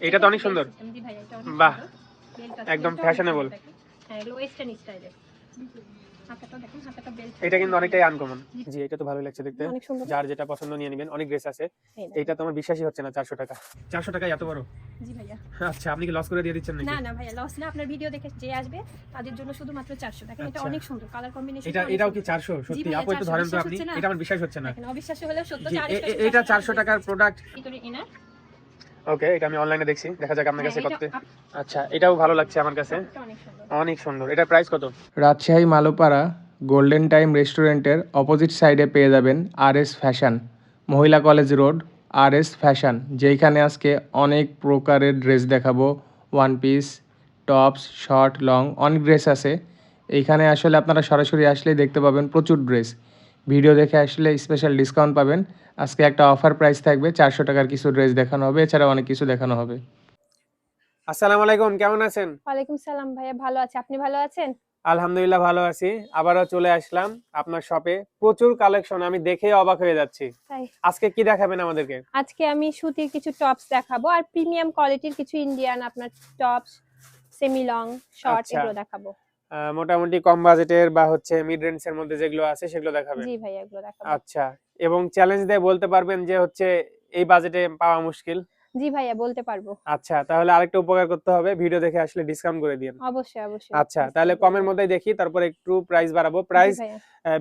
এটা তো অনেক সুন্দর। এটা বাহ, একদম। হ্যাঁ বেল্ট এটা কিন্তু অনেকটাই আনকমন জি এটা তো ভালো লাগছে দেখতে। যার যেটা পছন্দ নিয়ে নেবেন অনেক ড্রেস আছে। দেখেন। তো বিশ্বাসই হচ্ছে না চারশো টাকা। চারশো টাকা এত বড়? জি ভাইয়া। আচ্ছা আপনি কি লস করে দিয়ে দিচ্ছেন নাকি? না না ভাইয়া লস না। আপনার ভিডিও দেখে যে আসবে তাদের জন্য শুধুমাত্র চারশো। দেখেন এটা আচ্ছা। অনেক সুন্দর। কালার কম্বিনেশন এটা এটাও কি চারশো? সত্যি ভাইয়া, আপু একটু ধরেন তো বিশ্বাস আপনি হচ্ছে না? এটা আমার বিশ্বাস হচ্ছে না। সত্য এটা চারশো টাকার প্রোডাক্ট ভিতরে ইনার ওকে এটা আমি অনলাইনে দেখছি। দেখা যাক আপনার কাছে হ্যাঁ, কত আচ্ছা এটাও ভালো লাগছে আমার কাছে। অনেক সুন্দর। অনেক সুন্দর। এটা প্রাইস কত? রাজশাহী মালোপাড়া গোল্ডেন টাইম রেস্টুরেন্টের অপোজিট সাইডে পেয়ে যাবেন আর এস ফ্যাশন মহিলা college road R S fashion যেইখানে আজকে অনেক প্রকারের ড্রেস দেখাবো। One piece tops short long অনেক ড্রেস আছে। এইখানে আসলে আপনারা সরাসরি আসলেই দেখতে পাবেন প্রচুর ড্রেস ভিডিও দেখে আসলে স্পেশাল ডিসকাউন্ট পাবেন। আজকে একটা অফার প্রাইস থাকবে চারশো টাকার কিছু ড্রেস দেখানো হবে এছাড়া অনেক কিছু দেখানো হবে। আসসালামু আলাইকুম কেমন আছেন? ওয়ালাইকুম সালাম ভাইয়া ভালো আছে। আপনি ভালো আছেন? আলহামদুলিল্লাহ ভালো আছি। আবারও চলে আসলাম আপনার শপে প্রচুর কালেকশন আমি দেখে অবাক হয়ে যাচ্ছি। তাই। আজকে কি দেখাবেন আমাদেরকে? আজকে আমি সুতির কিছু টপস দেখাবো আর প্রিমিয়াম কোয়ালিটির কিছু ইন্ডিয়ান আপনার টপস সেমি লং শর্ট আচ্ছা। এগুলো দেখাবো। মোটামুটি কম বাজেটের বা হচ্ছে মিড রেঞ্জের মধ্যে যেগুলো আছে সেগুলো দেখাবেন। জি ভাই এগুলো দেখাবো। আচ্ছা এবং চ্যালেঞ্জ দিয়ে বলতে পারবেন যে হচ্ছে এই বাজেটে পাওয়া মুশকিল। জি ভাইয়া বলতে পারব। আচ্ছা তাহলে আরেকটা উপকার করতে হবে ভিডিও দেখে আসলে ডিসকাউন্ট করে দিন অবশ্যই অবশ্যই। আচ্ছা তাহলে কমের মধ্যে দেখি তারপর একটু প্রাইস বাড়াবো। প্রাইস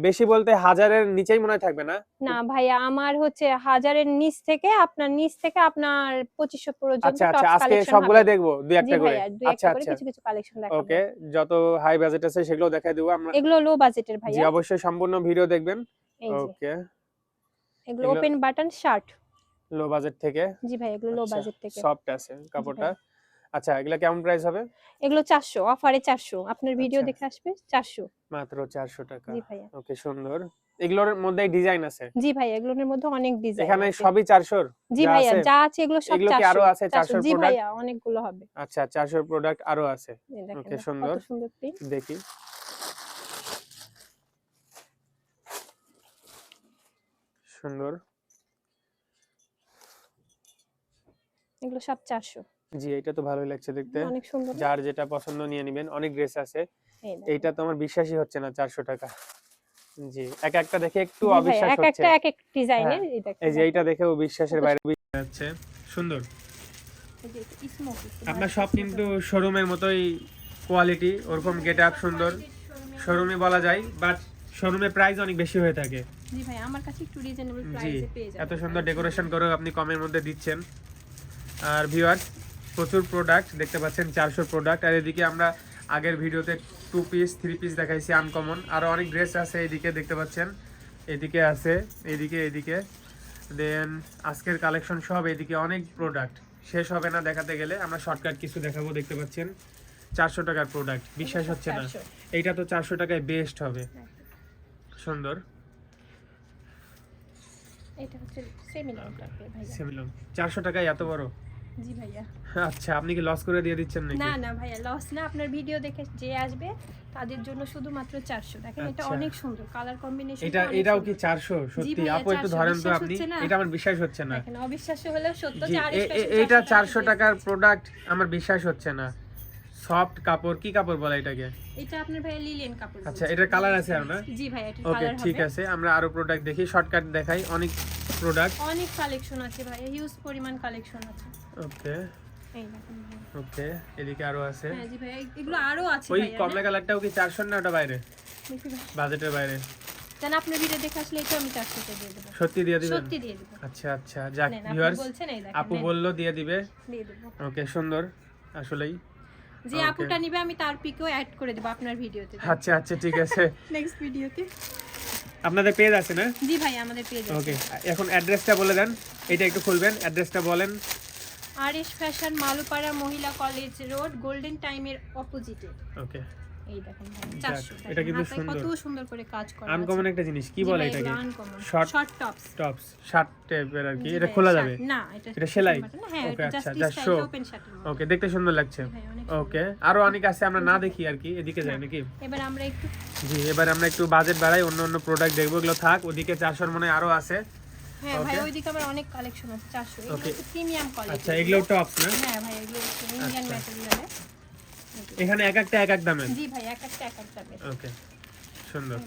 বেশি বলতে হাজারের নিচেই মনে থাকবে না? না ভাইয়া আমার হচ্ছে হাজারের নিচ থেকে আপনার নিচ থেকে আপনার পঁচিশশো পর্যন্ত আচ্ছা আচ্ছা আজকে সবগুলাই দেখব দুই একটা করে। আচ্ছা আচ্ছা। কিছু কিছু কালেকশন দেখাবো। ওকে যত হাই বাজেট আছে সেগুলো দেখাই দেবো আমরা। এগুলো লো বাজেটের ভাইয়া। জি অবশ্যই সম্পূর্ণ ভিডিও দেখবেন। ওকে এগুলো- open button shirt low budget থেকে? জি ভাই এগুলো লো বাজেট থেকে। সফট আছে কাপড়টা। আচ্ছা এগুলা কেমন প্রাইস হবে? এগুলো চারশো অফারে চারশো। আপনার ভিডিও আচ্ছা। দেখে আসবে চারশো। মাত্র চারশো টাকা। জি ভাইয়া। ওকে সুন্দর। এগুলোর মধ্যে ডিজাইন আছে? জি ভাই এগুলোর মধ্যে অনেক ডিজাইন এখানে সবই চারশোর? জি যা ভাইয়া যা আছে এগুলো সব 400 এগুলো কি আরও আছে চারশো। 400 জি product? ভাইয়া অনেকগুলো হবে। আচ্ছা চারশোর প্রোডাক্ট আরও আছে। না, সুন্দর। দেখি। সুন্দর। এগুলো সব চারশো। জি এটা তো ভালোই লাগছে দেখতে। অনেক সুন্দর। যার যেটা পছন্দ নিয়ে নেবেন অনেক ড্রেস আছে। এইটা তো আমার বিশ্বাসই হচ্ছে না চারশো টাকা। জি এক একটা দেখে একটু ভাইয়া, অবিশ্বাস এক হচ্ছে। একটা এক এক ডিজাইনের হ্যাঁ, এই এই যে এইটা দেখেও বিশ্বাসের বাইরে। যাচ্ছে সুন্দর। আপনার সব কিন্তু শোরুমের মতোই কোয়ালিটি ওরকম গেট আপ সুন্দর। শোরুমে বলা যায় বাট শোরুমে প্রাইস অনেক বেশি হয়ে থাকে। জি ভাই আমার কাছে একটু রিজনেবল প্রাইসে পেয়ে যাবেন। এত সুন্দর ডেকোরেশন করে আপনি কমের মধ্যে দিচ্ছেন। আর ভিউয়ার্স প্রচুর প্রোডাক্ট দেখতে পাচ্ছেন চারশো প্রোডাক্ট আর এদিকে আমরা আগের ভিডিওতে টু পিস থ্রি পিস দেখাইছি আনকমন আরও অনেক ড্রেস আছে এদিকে দেখতে পাচ্ছেন। এদিকে আছে এদিকে এদিকে। দেন আজকের কালেকশন সব এদিকে অনেক প্রোডাক্ট শেষ হবে না দেখাতে গেলে আমরা শর্টকাট কিছু দেখাবো দেখতে পাচ্ছেন। চারশো টাকার প্রোডাক্ট বিশ্বাস হচ্ছে না। এইটা তো চারশো টাকায় বেস্ট হবে। সুন্দর। এটা হচ্ছে সেমি লং ভাইয়া। সেমিলন। চারশো টাকায় এত বড়? জি ভাইয়া। আচ্ছা আপনি কি লস করে দিয়ে দিচ্ছেন নাকি? না না ভাইয়া লস না। আপনার ভিডিও দেখে যে আসবে তাদের জন্য শুধুমাত্র চারশো। দেখেন এটা আচ্ছা। অনেক সুন্দর। কালার কম্বিনেশন এটা এটাও কি চারশো? সত্যি আপু একটু ধরেন তো আপনি। না? এটা আমার বিশ্বাস হচ্ছে না। দেখেন হলেও সত্য জি যে আড়াইশো এ- এ- টাকা, এইটা 400 চারশো টাকার প্রোডাক্ট আমার বিশ্বাস হচ্ছে না। সফট কাপড় কি কাপড় বলে এটাকে? এটা আপনার ভাইয়া লিলেন কাপড় আচ্ছা। এটার colour আছে আর না? জি ভাই এটা ওকে কালার ঠিক আছে আমরা আরও প্রোডাক্ট দেখি শর্টকাট দেখাই অনেক প্রোডাক্ট অনেক কালেকশন আছে ভাইয়া হিউজ পরিমাণ কালেকশন আছে। ওকে এই দেখেন ভাইয়া। ওকে এদিকে আরও আছে। হ্যাঁ জি ভাইয়া এগুলো আরও আছে ওই কমলা কালারটাও কি চারশো না ওটা বাইরে? বাজেটের বাইরে। জান আপনার ভিডিও দেখে আসলে এটা আমি চারশোতে দিয়ে দেবো। সত্যি দিয়ে দিবেন? সত্যি দিয়ে দেবো। আচ্ছা আচ্ছা যাক নেন, আপনি ভিউয়ার্স বলছেন এই দেখেন আপু বলল দিয়ে দিবে। দিয়ে দেবো। ওকে সুন্দর আসলেই। যে. আপুটা নিবে আমি তার পিকেও অ্যাড করে দেব আপনার ভিডিওতে। আচ্ছা আচ্ছা ঠিক আছে। নেক্সট ভিডিওতে। আপনাদের পেজ আছে না? জি ভাই আমাদের পেজ আছে। ওকে এখন অ্যাড্রেসটা বলে দেন। এটা একটু খুলবেন অ্যাড্রেসটা বলেন। আর এস ফ্যাশন মালুপাড়া মহিলা কলেজ রোড গোল্ডেন টাইমের অপোজিটে ওকে এই দেখেন 400 এটা কিন্তু হাতায় কত সুন্দর। সুন্দর করে কাজ করা আনকমন একটা জিনিস কি বলে এটাকে? Short- short tops tops shirt টাইপের আর কি। এটা খোলা যাবে? না এটা এটা সেলাই? না, হ্যাঁ আচ্ছা, জাস্ট শার্টের ওকে দেখতে সুন্দর লাগছে। ওকে আরও অনেক আছে আমরা না দেখি আর কি এদিকে যাই নাকি? এবার আমরা একটু জি এবার আমরা একটু বাজেট বাড়াই অন্য অন্য প্রোডাক্ট দেখব এগুলো থাক ওদিকে চারশোর মনে হয় আরও আছে। হ্যাঁ ভাই ওইদিকে আবার অনেক কালেকশন আছে 400 এগুলো. প্রিমিয়াম কোয়ালিটি আচ্ছা এগুলো টপস না? হ্যাঁ ভাই ইন্ডিয়ান। ম্যাটেরিয়ালে এখানে এক একটা এক এক দামের? জি ভাই এক একটা এক একটা বেশ ওকে সুন্দর।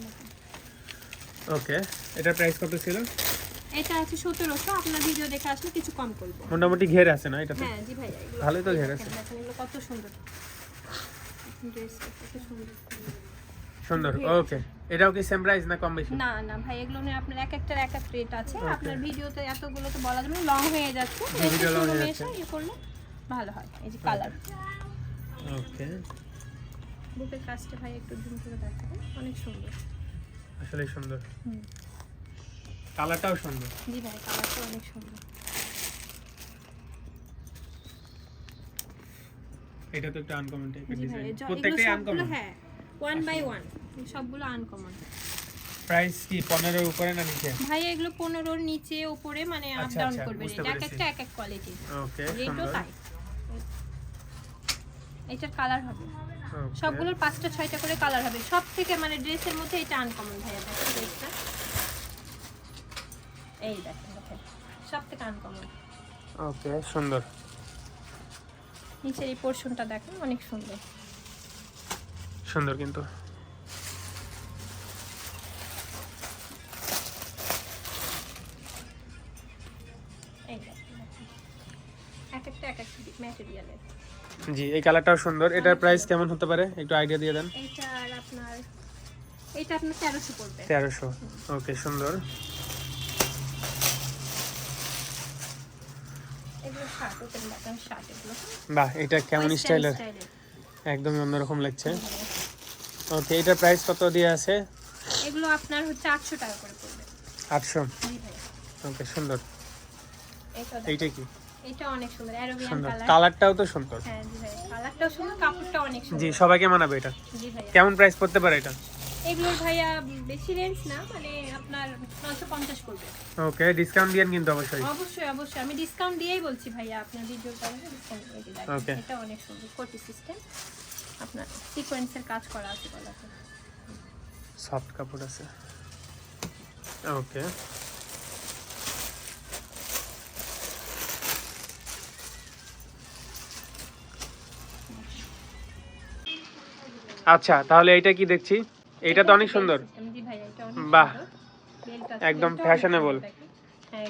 ওকে এটার প্রাইস কত ছিল? এটা আছে সতেরোশো আপনার ভিডিও দেখে আসলে কিছু কম করব। মোটামুটি ঘের আছে না এটাতে? হ্যাঁ জি ভাই ভালোই তো ঘের আছে। এগুলো কত সুন্দর। সুন্দর। ওকে। এটাও কি সেম প্রাইস না কম বেশি? না না ভাই এগুলো নিয়ে আপনার এক একটার এক এক রেট আছে। আপনার ভিডিওতে এতগুলো তো বলা যাবে লং হয়ে যাচ্ছে। Video long হয়ে যাচ্ছে। ইয়ে করলে ভালো হয়। এই যে কালার ওকে। বুকের কাজটা ভাই একটু জুম করে দেখাবো। অনেক সুন্দর। আসলে সুন্দর। হুম। কালারটাও সুন্দর। জি ভাই কালারটা অনেক সুন্দর। এটা তো একটু আনকমন টাইপের ডিজাইন প্রত্যেকটাই আনকমন হ্যাঁ ওয়ান বাই ওয়ান সবগুলো আনকমন প্রাইস কি 15 এর উপরে না নিচে? ভাই এগুলো পনেরোর নিচে উপরে মানে আপ আচ্ছা, ডাউন আচ্ছা, করবে। এক একটা এক এক কোয়ালিটি ওকে রেটও তাই এটার কালার হবে। সবগুলোর পাঁচটা ছয়টা করে কালার হবে। সব থেকে মানে ড্রেসের মধ্যে এটা আনকমন ভাইয়া দেখেন ড্রেসটা এই দেখেন সব থেকে আনকমন ওকে সুন্দর। নিচের এই পোর্শনটা দেখেন অনেক সুন্দর। সুন্দর কিন্তু। এক একটা এক এক ম্যাটেরিয়ালের জি এই কালারটাও সুন্দর। এটার প্রাইস কেমন হতে পারে? একটু আইডিয়া দিয়ে দেন। আপনার এটা আপনার পড়বে। ওকে সুন্দর। বাহ এটা কেমন স্টাইলের একদমই অন্যরকম লাগছে। ওকে এটার প্রাইস কত দিয়ে আছে? এগুলো আপনার হচ্ছে আটশো টাকা করে পড়বে। আটশো। জি ভাই ওকে সুন্দর। এইটা কি? এটা অনেক সুন্দর অ্যারোবিয়ান কালার। কালারটাও তো সুন্দর। হ্যাঁ জি ভাই কালারটাও সুন্দর কাপড়টা অনেক জি সবাইকে মানাবে এটা। জি কেমন প্রাইস পড়তে পারে এটা? এগুলোর ভাইয়া বেশি রেঞ্জ না মানে আপনার নশো পঞ্চাশ পড়বে। ওকে ডিসকাউন্ট দিয়েন কিন্তু অবশ্যই। অবশ্যই অবশ্যই। আমি ডিসকাউন্ট দিয়েই বলছি ভাইয়া আপনার ভিডিও কারণে ডিসকাউন্ট দিয়ে দিই এটা অনেক সুন্দর কোটি সিস্টেম আপনার সিকোয়েন্সের কাজ করা আছে গলাতে। সফট কাপড় আছে। ওকে। আচ্ছা তাহলে এইটা কি দেখছি? এটা তো অনেক সুন্দর। এটা বাহ। একদম দেখেন। হ্যাঁ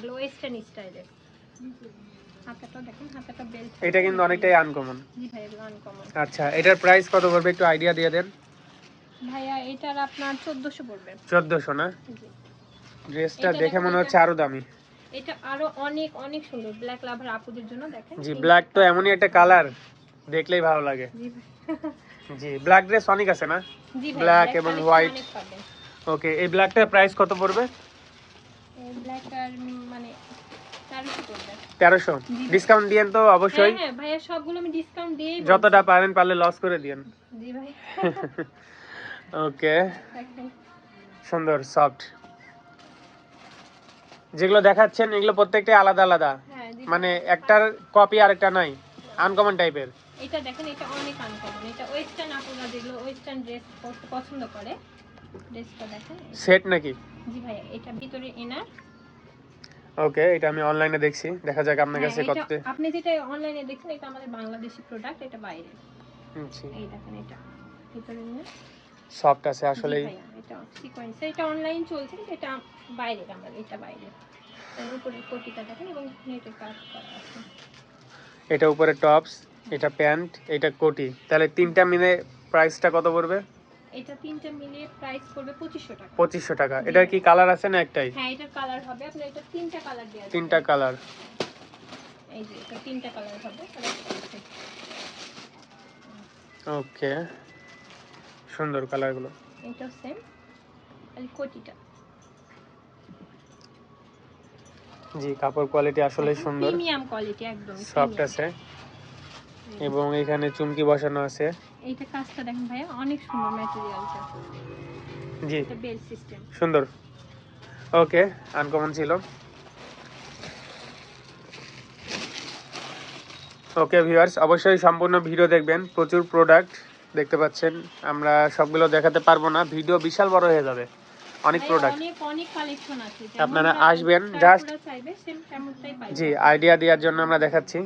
এটা কিন্তু অনেকটাই আনকমন আচ্ছা এটার প্রাইস কত পড়বে? একটু আইডিয়া দিয়ে দেন। ভাইয়া এটার আপনার চোদ্দশো পড়বে। চোদ্দশো না? জি। ড্রেসটা দেখে মনে হচ্ছে আরও দামি। এটা আরও অনেক অনেক সুন্দর। ব্ল্যাক লাভার আপুদের জন্য দেখেন। জি ব্ল্যাক তো এমনই একটা কালার দেখলেই ভালো লাগে। জি জি ব্ল্যাক ড্রেস অনেক আছে না? black এবং পাবেন। ওকে এই ব্ল্যাকটার প্রাইস কত পড়বে? ব্ল্যাক মানে তেরোশো ডিসকাউন্ট দিয়েন তো হ্যাঁ অবশ্যই হ্যাঁ বলছি। যতটা পারেন পারলে লস করে দিয়েন। ওকে সুন্দর সফট যেগুলো দেখাচ্ছেন এগুলো প্রত্যেকটাই আলাদা আলাদা। হ্যাঁ মানে একটার কপি আর একটা নাই। আনকমন টাইপের এটা দেখেন এটা অনেক আনকমন এটা ওয়েস্টার্ন আপুরা যেগুলো ওয়েস্টার্ন ড্রেস পরতে পছন্দ করে ড্রেসটা দেখেন। সেট নাকি? জি ভাইয়া এটা ভিতরে এনার ওকে এটা আমি অনলাইনে দেখছি। দেখা যাক আপনার কাছে হ্যাঁ, কত আপনি যেটা অনলাইনে দেখছেন এটা আমাদের বাংলাদেশি প্রোডাক্ট এটা বাইরে। জি। এই দেখেন এটা ভিতরে এনার সফট আছে আসলে এটা সিকোয়েন্স এটা অনলাইন চলছে এটা বাইরে আমাদের এটা বাইরে। এর উপরে কোটিটা দেখেন এবং নেটের কাজ করা আছে। এটা উপরে টপস এটা প্যান্ট এটা কোটি। তাহলে তিনটা মিলে প্রাইসটা কত পড়বে? এটা তিনটা মিলিয়ে প্রাইস পড়বে পঁচিশশো টাকা। পঁচিশশো টাকা। এটার কি কালার আছে না একটাই? হ্যাঁ কালার হবে। আপনার এটা তিনটা কালার। তিনটা কালার। এই যে এটা তিনটা কালার হবে। ওকে। সুন্দর কালারগুলো। সেম খালি কোটিটা। জি কাপড় কোয়ালিটি আসলে সুন্দর। প্রিমিয়াম কোয়ালিটি একদম সফট আছে। এবং এখানে চুমকি বসানো আছে। এইটা কাজটা দেখেন ভাইয়া অনেক সুন্দর ম্যাটেরিয়ালটা জি। এটা বেল সিস্টেম সুন্দর। ওকে আনকমন ছিল। ওকে ভিউয়ার্স অবশ্যই সম্পূর্ণ ভিডিও দেখবেন। প্রচুর প্রোডাক্ট দেখতে পাচ্ছেন। আমরা সবগুলো দেখাতে পারব না। ভিডিও বিশাল বড় হয়ে যাবে। অনেক প্রোডাক্ট আপনারা আসবেন, পাইবেন। জি আইডিয়া দেওয়ার জন্য আমরা দেখাচ্ছি।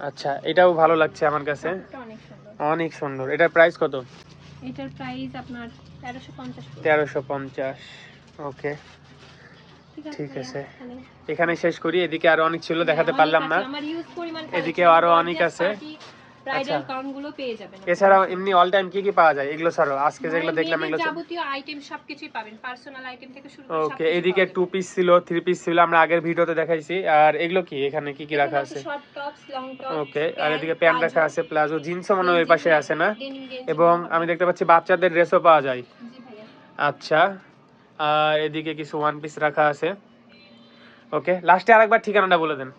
আচ্ছা এটাও ভালো লাগছে আমার কাছে। অনেক সুন্দর। এটার প্রাইস কত? এটার প্রাইস আপনার তেরোশো পঞ্চাশ তেরোশো পঞ্চাশ। ওকে ঠিক আছে। এখানে শেষ করি। এদিকে আরও অনেক ছিল দেখাতে হ্যাঁ, পারলাম না। এদিকে আরও অনেক আছে। Bridal আচ্ছা। গুলো পেয়ে যাবেন এছাড়াও এমনি অল টাইম কি কি পাওয়া যায়? এগুলো ছাড়াও আজকে মানে যেগুলো দেখলাম এগুলো যাবতীয় আইটেম সবকিছুই পাবেন পার্সোনাল আইটেম থেকে শুরু করে ওকে এদিকে টু পিস ছিল থ্রি পিস ছিল আমরা আগের ভিডিওতে দেখাইছি। আর এগুলো কি? এখানে কি কি রাখা আছে? short tops, long tops, ওকে আর এদিকে প্যান্ট রাখা আছে প্লাজো জিন্সও মনে হয় ওই পাশে আছে না? এবং আমি দেখতে পাচ্ছি বাচ্চাদের ড্রেসও পাওয়া যায়। জি ভাইয়া। আচ্ছা আর এদিকে কিছু ওয়ান পিস রাখা আছে। ওকে লাস্টে আরেকবার ঠিকানাটা বলে দেন।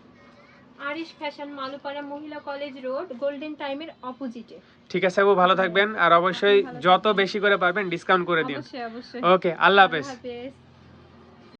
আরিশ ফ্যাশন মালুপাড়া মহিলা কলেজ রোড গোল্ডেন টাইমের অপোজিটে ঠিক আছে আপু ভালো থাকবেন। আর অবশ্যই যত বেশি করে পারবেন ডিসকাউন্ট করে দিন। অবশ্যই অবশ্যই। ওকে আল্লাহ হাফেজ। হাফেজ।